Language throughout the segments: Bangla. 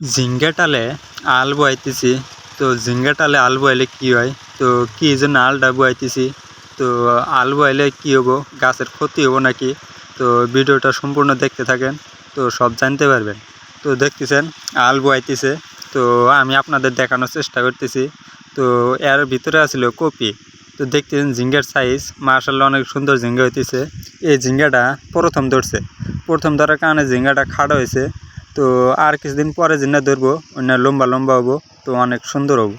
ঝিঙ্গা টালে আল বয়াইতেছি। তো ঝিঙ্গা টালে আল বয়াইলে কি হয়? তো কি জন্য আলটা বয়াইতেছি? তো আল বয়াইলে কি হব? গাছের ক্ষতি হব নাকি? তো ভিডিওটা সম্পূর্ণ দেখতে থাকেন, তো সব জানতে পারবেন। তো দেখতেছেন, আল বয়াইতেছে। তো আমি আপনাদের দেখানোর চেষ্টা করতেছি। তো এর ভিতরে আছিল কপি। তো দেখতেছেন, ঝিঙ্গার সাইজ মার্শাল্লাহ অনেক সুন্দর ঝিঙ্গা হইতেছে। এই ঝিঙ্গাটা প্রথম ধরছে। প্রথম ধরার কারণে ঝিঙ্গাটা খাড়া হয়েছে তো আর কিছুদিন পরে জিঙ্গা ধরবো, অন্য লম্বা লম্বা হব, তো অনেক সুন্দর হব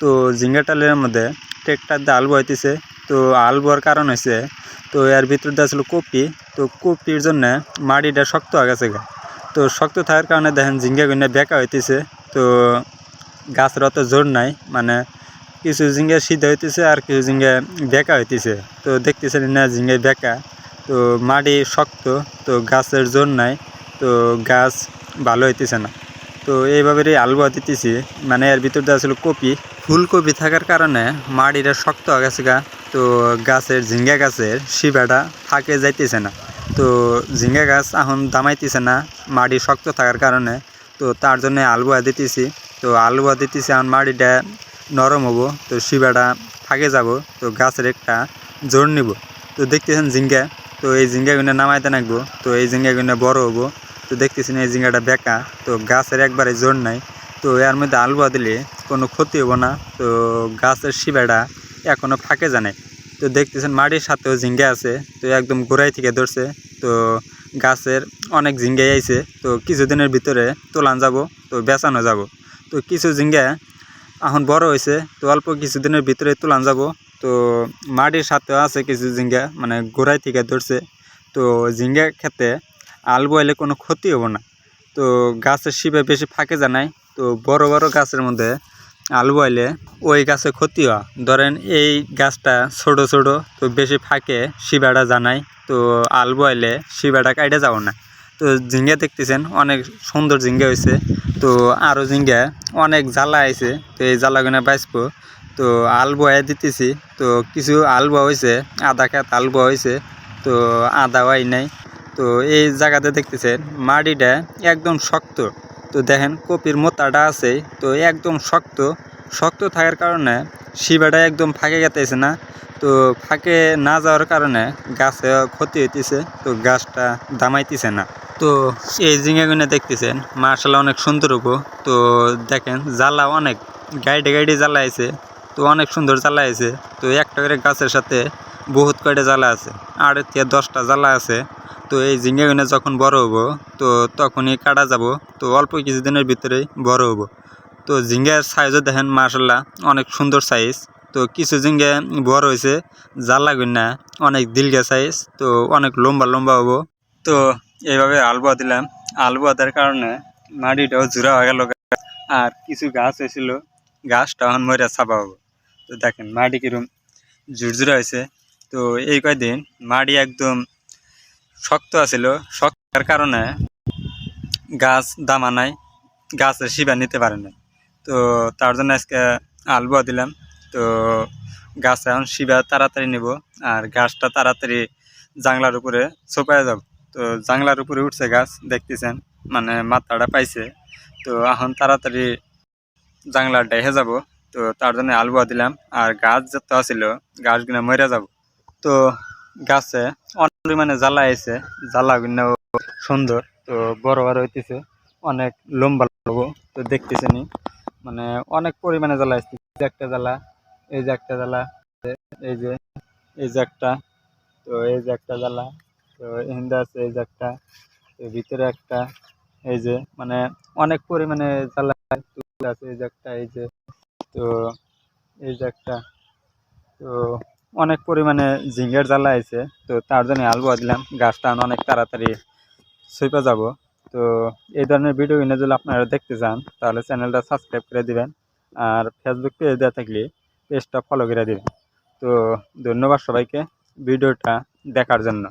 তো ঝিঙ্গা টালের মধ্যে ট্রেকটার দিয়ে আলু হইতেছে, তো আল বোয়ার কারণ হয়েছে তো এর ভিতর দিয়ে আসলে কপি, তো কপির জন্য মাটিটা শক্ত হয়ে গেছে। তো শক্ত থাকার কারণে দেখেন ঝিঙ্গা গুন্না বেঁকা হইতেছে, তো গাছের অত জোর নাই মানে কিছু ঝিঙ্গা সিদ্ধ হইতেছে আর কিছু ঝিঙ্গা বেঁকা হইতেছে তো দেখতেছেন না ঝিঙ্গায় বেঁকা, তো মাটি শক্ত, তো গাছের জোর নাই, তো গাছ ভালো হইতেছে না। তো এইভাবে আলু দিতেছি মানে এর ভিতর দিয়ে আসলে কপি। ফুলকপি থাকার কারণে মাটিটা শক্ত হয়ে গেছে গা। তো গাছের ঝিঙ্গা গাছের শিবাটা ফাঁকে যাইতেছে না। তো ঝিঙ্গা গাছ এখন দামাইতেছে না, মাটি শক্ত থাকার কারণে। তো তার জন্য আলুয়া দিতেছি তো আলুয়া দিতেছি এখন মাটিটা নরম হব, তো শিবাটা ফাঁকে যাব, তো গাছের একটা জোর নিব। তো দেখতেছেন ঝিঙ্গা, তো এই ঝিঙ্গাগুলো নামাইতে নাকবো, তো এই ঝিঙ্গাগুলো বড় হব। তো দেখতেছেন এই জিঙ্গাটা বেকা, তো গাছের একবারে জোর নাই। তো এর মধ্যে আলুয়া দিলে কোনো ক্ষতি হব না, তো গাছের শিবাটা এখনও ফাঁকে জানে তো দেখতেছেন মাটির সাথেও ঝিঙ্গা আছে, তো একদম গোড়াই থেকে ধরছে। তো গাছের অনেক ঝিঙ্গাই আইছে, তো কিছুদিনের ভিতরে তোলান যাব, তো বেচানো যাব। তো কিছু ঝিঙ্গা এখন বড় হয়েছে তো অল্প কিছুদিনের ভিতরে তোলান যাব। তো মাটির সাথেও আছে কিছু ঝিঙ্গা মানে গোড়াই থেকে ধরছে। তো ঝিঙ্গা খেতে আল বইলে কোনো ক্ষতি হব না। তো গাছের শিবে বেশি ফাঁকে জানাই তো বড় বড় গাছের মধ্যে আলু বইলে ওই গাছে ক্ষতি হয় ধরেন এই গাছটা ছোট ছোট, তো বেশি ফাঁকে শিবাটা জানাই তো আল বইলে শিবাটা কাইটে যাব না। তো ঝিঙ্গা দেখতেছেন, অনেক সুন্দর ঝিঙ্গা হয়েছে তো আরও ঝিঙ্গা অনেক জ্বালা আইছে, তো এই জ্বালাগুলো বাঁচবো। তো আল বয়া দিতেছি। তো কিছু আল বয়া হয়েছে আধা খেত আল বয়া হয়েছে তো আধা হয় নাই। তো এই জায়গাতে দেখতেছেন, মাটিটা একদম শক্ত। তো দেখেন, কপির মোতাটা আছে, তো একদম শক্ত। শক্ত থাকার কারণে শিবাটা একদম ফাঁকে গেতেছে না। তো ফাঁকে না যাওয়ার কারণে গাছে ক্ষতি হইতেছে, তো গাছটা দামাইতেছে না। তো এই ঝিঙাগুলো দেখতেছেন মার্শাল অনেক সুন্দর হব তো দেখেন, জ্বালা অনেক, গাইডে গাইডে জ্বালা আছে তো অনেক সুন্দর জ্বালা আছে তো একটা করে গাছের সাথে বহুত কয়টা জ্বালা আছে আড়ের থেকে দশটা জ্বালা আছে। তো এই ঝিঙ্গাগুলো যখন বড় হব, তো তখনই কাটা যাব, তো অল্প কিছুদিনের ভিতরেই বড় হব। তো ঝিঙ্গার সাইজও দেখেন মার্শাল্লাহ অনেক সুন্দর সাইজ তো কিছু ঝিঙ্গা বড় হয়েছে জ্বালা গুন্না অনেক দিলগা সাইজ তো অনেক লম্বা লম্বা হব। তো এইভাবে আলুয়া দিলাম। আলুয়া দেওয়ার কারণে মাটিটাও জোড়া হয়ে গেল আর কিছু গাছ হয়েছিল, গাছটা এখন মরে ছাপা হব। তো দেখেন, মাটি কিরম ঝুরঝুরা হয়েছে। তো এই কয়দিন মাটি একদম শক্ত আছিল। শক্তার কারণে গাছ দামা নাই, গাছের শিবা নিতে পারে না তো তার জন্য আজকে আলুয়া দিলাম। তো গাছ এখন শিবা তাড়াতাড়ি নিব আর গাছটা তাড়াতাড়ি জাংলার উপরে ছোপায় যাব। তো জাংলার উপরে উঠছে গাছ, দেখতেছেন মানে মাথাটা পাইছে। তো এখন তাড়াতাড়ি জাংলা ডেহে যাব। তো তার জন্য আলুয়া দিলাম। আর গাছ যত আছিল, গাছগুলো মরে যাব। তো গাছে অনেক পরিমাণে জ্বালা আছে জ্বালাগুলো সুন্দর, তো বড় বড় হইতেছে, অনেক লম্বা লম্বা তো দেখতেছেনি মানে অনেক পরিমাণে জ্বালা এই যে একটা জ্বালা, এই যে একটা জ্বালা, এই যে এই যে একটা, তো এই যে একটা জ্বালা, তো হিন্দা আছে এই যে একটা ভিতরে একটা, এই যে মানে অনেক পরিমাণে জ্বালা আছে, এই যে একটা, এই যে, তো এই যে একটা, তো অনেক পরিমাণে ঝিঙ্গের জ্বালা আছে তো তার জন্য আলবো দিলাম। গাছটা অনেক তাড়াতাড়ি সুইপা যাব। তো এই ধরনের ভিডিও কিনে যদি আপনারা দেখতে চান, তাহলে চ্যানেলটা সাবস্ক্রাইব করে দিবেন, আর ফেসবুক পেজ দেওয়া থাকলে পেজটা ফলো করে দিবেন। তো ধন্যবাদ সবাইকে ভিডিওটা দেখার জন্য।